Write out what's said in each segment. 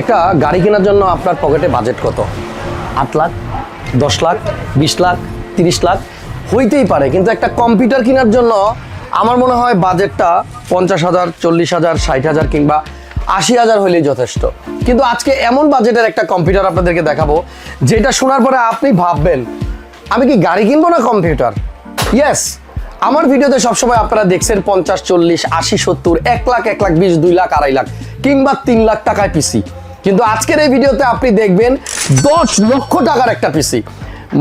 একটা গাড়ি কেনার জন্য আপনার পকেটে বাজেট কত? আট লাখ, দশ লাখ, বিশ লাখ, তিরিশ লাখ, হইতেই পারে। কিন্তু একটা কম্পিউটার কেনার জন্য আমার মনে হয় বাজেটটা পঞ্চাশ হাজার, চল্লিশ হাজার, ষাট হাজার কিংবা আশি হাজার হলেই যথেষ্ট। কিন্তু আজকে এমন বাজেটের একটা কম্পিউটার আপনাদেরকে দেখাবো, যেটা শোনার পরে আপনি ভাববেন, আমি কি গাড়ি কিনবো না কম্পিউটার ইয়েস আমার ভিডিওতে সবসময় আপনারা দেখছেন পঞ্চাশ, চল্লিশ, আশি, সত্তর, এক লাখ এক লাখ, বিশ, দুই লাখ, আড়াই লাখ, কিংবা তিন লাখ টাকায় পিসি কিন্তু আজকের এই ভিডিওতে আপনি দেখবেন দশ লক্ষ টাকার একটা পিসি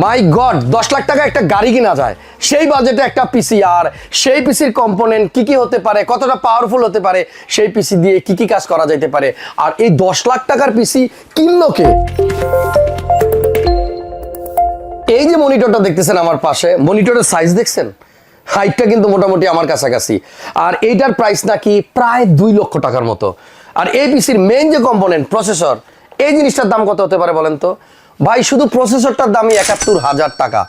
মাই গড দশ লাখ টাকা একটা গাড়ি কিনা যায়। সেই বাজেটে একটা পিসি আর সেই পিসির কম্পোনেন্ট কি কি হতে পারে, কতটা পাওয়ারফুল হতে পারে, সেই পিসি দিয়ে কি কি কাজ করা যেতে পারে। আর এই দশ লাখ টাকার পিসি কিনলো কে? এই যে মনিটরটা দেখতেছেন আমার পাশে মনিটরের সাইজ দেখছেন? হাইটটা কিন্তু মোটামুটি আমার কাছাকাছি। আর এইটার প্রাইস নাকি প্রায় দুই লক্ষ টাকার মতো। আর এই পিসির মেইন যে কম্পোনেন্ট প্রসেসর এই জিনিসটার দাম কত হতে পারে বলেন তো? ভাই, শুধু প্রসেসরটার দামই একাত্তর হাজার টাকা।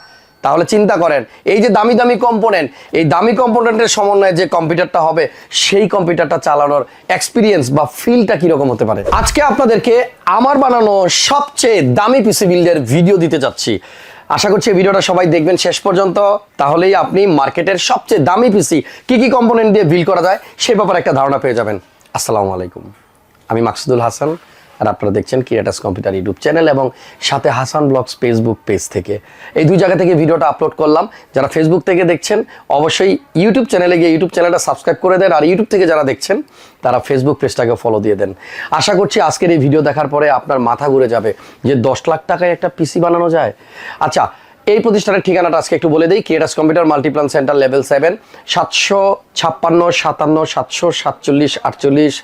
তাহলে চিন্তা করেন, এই যে দামি দামি কম্পোনেন্ট এই দামি কম্পোনেন্টের সমন্বয়ে যে কম্পিউটারটা হবে, সেই কম্পিউটারটা চালানোর এক্সপিরিয়েন্স বা ফিলটা কীরকম হতে পারে? আজকে আপনাদেরকে আমার বানানো সবচেয়ে দামি পিসি বিল্ডের ভিডিও দিতে যাচ্ছি আশা করছি ভিডিওটা সবাই দেখবেন শেষ পর্যন্ত। তাহলেই আপনি মার্কেটের সবচেয়ে দামি পিসি কি কি কম্পোনেন্ট দিয়ে বিল করা যায়, সে ব্যাপারে একটা ধারণা পেয়ে যাবেন। আসসালামু আলাইকুম। আমি মাকসুদুল হাসান আর আপনারা দেখছেন ক্রিয়েটার্স কম্পিউটার ইউটিউব চ্যানেল এবং সাথে হাসান ব্লগস ফেসবুক পেজ থেকে। এই দুই জায়গা থেকে ভিডিওটা আপলোড করলাম। যারা ফেসবুক থেকে দেখছেন, অবশ্যই ইউটিউব চ্যানেলে গিয়ে ইউটিউব চ্যানেলটা সাবস্ক্রাইব করে দেন। আর ইউটিউব থেকে যারা দেখছেন, তারা ফেসবুক পেজটাকে ফলো দিয়ে দেন। আশা করছি আজকের এই ভিডিও দেখার পরে আপনার মাথা ঘুরে যাবে যে দশ লাখ টাকায় একটা পিসি বানানো যায়। আচ্ছা এই প্রতিষ্ঠানের ঠিকানাটা আজকে একটু বলে দিই। Creators computer Multiplan Center level seven সাতশো ছাপ্পান্ন, সাতান্ন, সাতশো সাতচল্লিশ, আটচল্লিশ,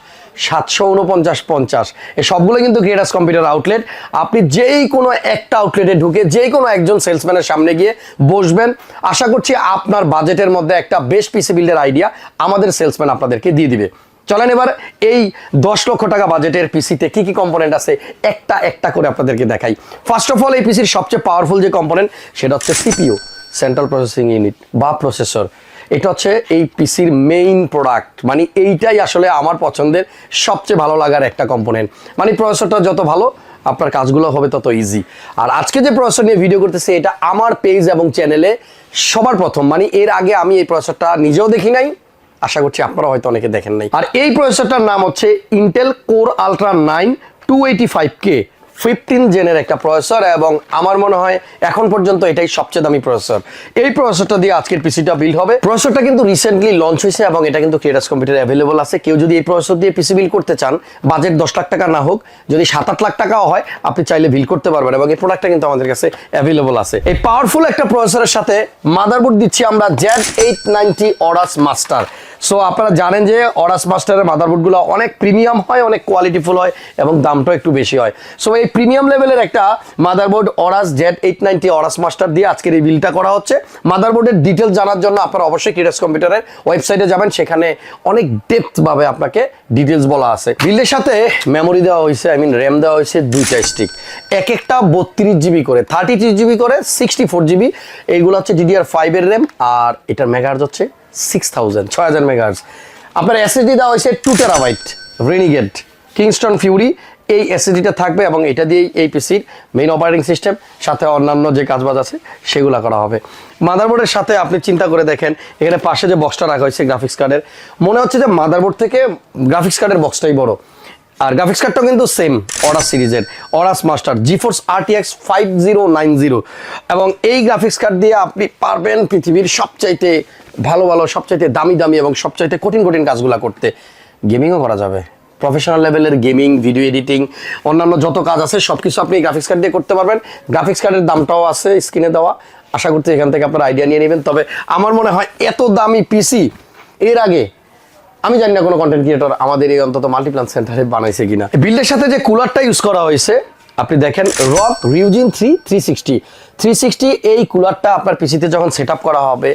সাতশো উনপঞ্চাশ পঞ্চাশ। এই সবগুলো কিন্তু ক্রিয়েটার্স কম্পিউটার আউটলেট আপনি যেই কোনো একটা আউটলেটে ঢুকে, যেই কোনো একজন সেলসম্যানের সামনে গিয়ে বসবেন, আশা করছি আপনার বাজেটের মধ্যে একটা বেস্ট পিসি বিল্ডের আইডিয়া আমাদের সেলসম্যান আপনাদেরকে দিয়ে দিবে। চলেন এবার এই দশ লক্ষ টাকা বাজেটের পিসিতে কি কি কম্পোনেন্ট আছে? একটা একটা করে আপনাদেরকে দেখাই। ফার্স্ট অফ অল এই পিসির সবচেয়ে পাওয়ারফুল যে কম্পোনেন্ট সেটা হচ্ছে সিপিইউ সেন্ট্রাল প্রসেসিং ইউনিট বা প্রসেসর এটা হচ্ছে এই পিসির মেইন প্রোডাক্ট মানে এইটাই আসলে আমার পছন্দের সবচেয়ে ভালো লাগার একটা কম্পোনেন্ট মানে প্রসেসরটা যত ভালো, আপনার কাজগুলো হবে তত ইজি আর আজকে যে প্রসেসর নিয়ে ভিডিও করতেছে, এটা আমার পেজ এবং চ্যানেলে সবার প্রথম। মানে এর আগে আমি এই প্রসেসরটা নিজেও দেখি নাই আশা করছি আপনারা হয়তো অনেকে দেখেন নাই। আর এই প্রসেসরটার নাম হচ্ছে Intel Core Ultra nine two eighty five K fifteen জেনের একটা প্রসেসর এবং আমার মনে হয় এখন পর্যন্ত এটাই সবচেয়ে দামি প্রসেসর। এই প্রসেসরটা দিয়ে আজকের পিসিটা বিল হবে। প্রসেসরটা কিন্তু রিসেন্টলি লঞ্চ হয়েছে এবং এটা কিন্তু ক্রিয়েটার্স কম্পিউটার অ্যাভেলেবল আছে। কেউ যদি এই প্রসেসর দিয়ে পিসি বিল করতে চান বাজেট দশ লাখ টাকা না হোক, যদি সাত আট লাখ টাকাও হয়, আপনি চাইলে বিল করতে পারবেন এবং এই প্রোডাক্টটা কিন্তু আমাদের কাছে অ্যাভেলেবল আছে। এই পাওয়ারফুল একটা প্রসেসরের সাথে মাদারবোর্ড দিচ্ছি আমরা Z eight ninety Aorus Master so আপনারা জানেন যে অরাস মাস্টারের মাদারবোর্ডগুলো অনেক প্রিমিয়াম হয়, অনেক কোয়ালিটিফুল হয় এবং দামটাও একটু বেশি হয়। সো এই প্রিমিয়াম লেভেলের একটা motherboard Aorus Z eight ninety Aorus Master দিয়ে আজকের এই বিলটা করা হচ্ছে। মাদারবোর্ডের ডিটেলস জানার জন্য আপনারা অবশ্যই কিরাস কম্পিউটারের ওয়েবসাইটে যাবেন, সেখানে অনেক ডেপথ ভাবে আপনাকে ডিটেলস বলা আছে। বিলের সাথে মেমোরি দেওয়া হয়েছে আই মিন র্যাম দেওয়া হয়েছে দুইটা স্টিক এক একটা বত্রিশ জিবি করে থার্টি থ্রি জিবি করে সিক্সটি ফোর জিবি এইগুলো হচ্ছে ডিডিআর ফাইভের র্যাম আর এটার মেগাহার্জ হচ্ছে সিক্স থাউজেন্ড ছয় হাজার মেগাহার্জ আপনার এসএসডি দেওয়া হয়েছে two terabyte renegade Kingston Fury এই এসএসডিটা থাকবে এবং এটা দিয়েই এই পিসির মেইন অপারেটিং সিস্টেম সাথে অন্যান্য যে কাজবাজ আছে, সেগুলো করা হবে। মাদারবোর্ডের সাথে আপনি চিন্তা করে দেখেন, এখানে পাশে যে বক্সটা রাখা হয়েছে গ্রাফিক্স কার্ডের মনে হচ্ছে যে মাদারবোর্ড থেকে গ্রাফিক্স কার্ডের বক্সটাই বড়। আর গ্রাফিক্স কার্ডটাও কিন্তু সেম অরাস সিরিজের Aorus Master GeForce RTX five zero nine zero এবং এই গ্রাফিক্স কার্ড দিয়ে আপনি পারবেন পৃথিবীর সবচাইতে ভালো ভালো, সবচাইতে দামি দামি এবং সবচাইতে কঠিন কঠিন কাজগুলো করতে। গেমিংও করা যাবে। প্রফেশনাল লেভেলের গেমিং ভিডিও এডিটিং অন্যান্য যত কাজ আছে সব কিছু আপনি গ্রাফিক্স কার্ড দিয়ে করতে পারবেন। গ্রাফিক্স কার্ডের দামটাও আছে স্ক্রিনে দেওয়া। আশা করছি এখান থেকে আপনারা আইডিয়া নিয়ে নেবেন। তবে আমার মনে হয় এত দামি পিসি এর আগে, আমি জানি না কোনো কন্টেন্ট ক্রিয়েটর আমাদের এই অন্তত মাল্টিপ্লান সেন্টারে বানাইছে কিনা। বিল্ডের সাথে যে কুলারটা ইউজ করা হয়েছে, আপনি দেখেন ROG Ryujin three three sixty three sixty এই কুলারটা আপনার পিসিতে যখন সেট করা হবে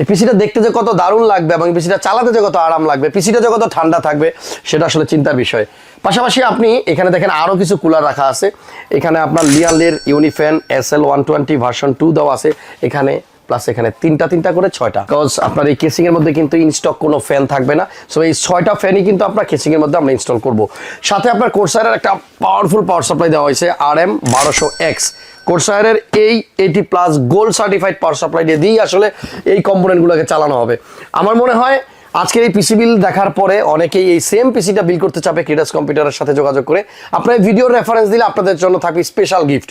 এই পিসিটা দেখতে যে কত দারুণ লাগবে এবং পিসিটা চালাতে যে কত আরাম লাগবে, পিসিটা যে কত ঠান্ডা থাকবে, সেটা আসলে চিন্তার বিষয়। পাশাপাশি আপনি এখানে দেখেন আরও কিছু কুলার রাখা আছে। এখানে আপনার লিয়ালের UniFan S L one twenty version two দেওয়া আছে। এখানে প্লাস এখানে তিনটা তিনটা করে ছয়টা। বিকজ আপনার এই কেসিংয়ের মধ্যে কিন্তু ইনস্টক কোনো ফ্যান থাকবে না। সো এই ছয়টা ফ্যানই কিন্তু আপনার কেসিং এর মধ্যে আমরা ইনস্টল করব। সাথে আপনার কোর্সারের একটা পাওয়ারফুল পাওয়ার সাপ্লাই দেওয়া হয়েছে আর এম বারোশো এক্স কোর্সারের এই eighty plus gold certified power supply দিয়ে দিয়েই আসলে এই কম্পোনেন্টগুলোকে চালানো হবে। আমার মনে হয় আজকের এই পিসি বিল দেখার পরে অনেকেই এই সেম পিসিটা বিল করতে চাবে ক্রিডাস কম্পিউটারের সাথে যোগাযোগ করে আপনার ভিডিওর রেফারেন্স দিলে আপনাদের জন্য থাকবে স্পেশাল গিফট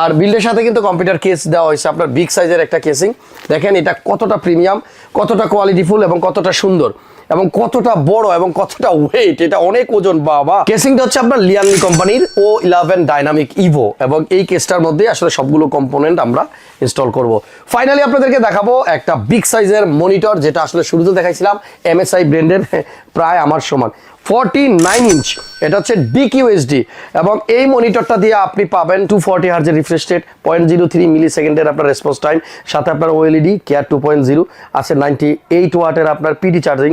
আর বিল্ডের সাথে কিন্তু কম্পিউটার কেস দেওয়া হয়েছে, আপনার বিগ সাইজের একটা কেসিং দেখেন এটা কতটা প্রিমিয়াম কতটা কোয়ালিটিফুল এবং কতটা সুন্দর এবং কতটা বড় এবং কতটা ওয়েট এটা অনেক ওজন, বাবা। কেসিংটা হচ্ছে আপনার লিয়ানলি কোম্পানির ও ইলেভেন ডাইনামিক ইভো এবং এই কেসটার মধ্যে আসলে সবগুলো কম্পোনেন্ট আমরা ইনস্টল করব। ফাইনালি আপনাদেরকে দেখাবো একটা বিগ সাইজের মনিটর যেটা আসলে শুরুতে দেখাইছিলাম এমএসআই ব্র্যান্ডের প্রায় আমার সমান। Forty nine inch. এটা হচ্ছে ডিকিউএসডি এবং এই মনিটরটা দিয়ে আপনি পাবেন two forty হার্জের refresh rate point zero three মিলি সেকেন্ডের আপনার রেসপন্স টাইম সাথে আপনার OLED care two point zero আছে নাইনটি এইট ওয়াটের আপনার পিডি চার্জিং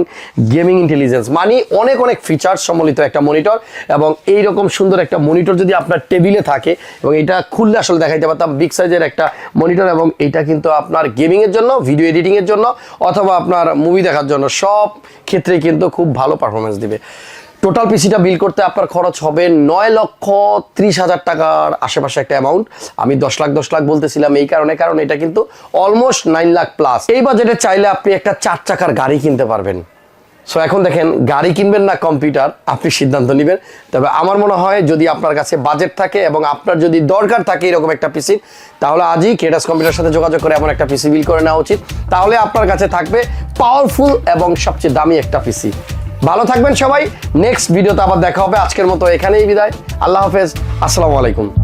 গেমিং ইন্টেলিজেন্স মানে অনেক অনেক ফিচার সম্বলিত একটা মনিটর। এবং এইরকম সুন্দর একটা মনিটর যদি আপনার টেবিলে থাকে, এবং এটা খুললে আসলে দেখাইতে পারতাম বিগ সাইজের একটা মনিটর, এবং এটা কিন্তু আপনার গেমিংয়ের জন্য ভিডিও এডিটিংয়ের জন্য, অথবা আপনার মুভি দেখার জন্য, সব ক্ষেত্রে কিন্তু খুব ভালো পারফরমেন্স দিবে। টোটাল পিসিটা বিল করতে আপনার খরচ হবে নয় লক্ষ ত্রিশ হাজার টাকার আশেপাশে একটা অ্যামাউন্ট আমি দশ লাখ দশ লাখ বলতেছিলাম এই কারণে, কারণ এটা কিন্তু অলমোস্ট নাইন লাখ প্লাস এই বাজেটে চাইলে আপনি একটা চার চাকার গাড়ি কিনতে পারবেন। সো এখন দেখেন, গাড়ি কিনবেন না কম্পিউটার আপনি সিদ্ধান্ত নেবেন। তবে আমার মনে হয়, যদি আপনার কাছে বাজেট থাকে এবং আপনার যদি দরকার থাকে এরকম একটা পিসি তাহলে আজই কেটাস কম্পিউটার সাথে যোগাযোগ করে এমন একটা পিসি বিল করে নেওয়া উচিত। তাহলে আপনার কাছে থাকবে পাওয়ারফুল এবং সবচেয়ে দামি একটা পিসি ভালো থাকবেন সবাই। নেক্সট ভিডিওতে আবার দেখা হবে। আজকের মতো এখানেই বিদায়। আল্লাহ হাফেজ। আসসালামু আলাইকুম।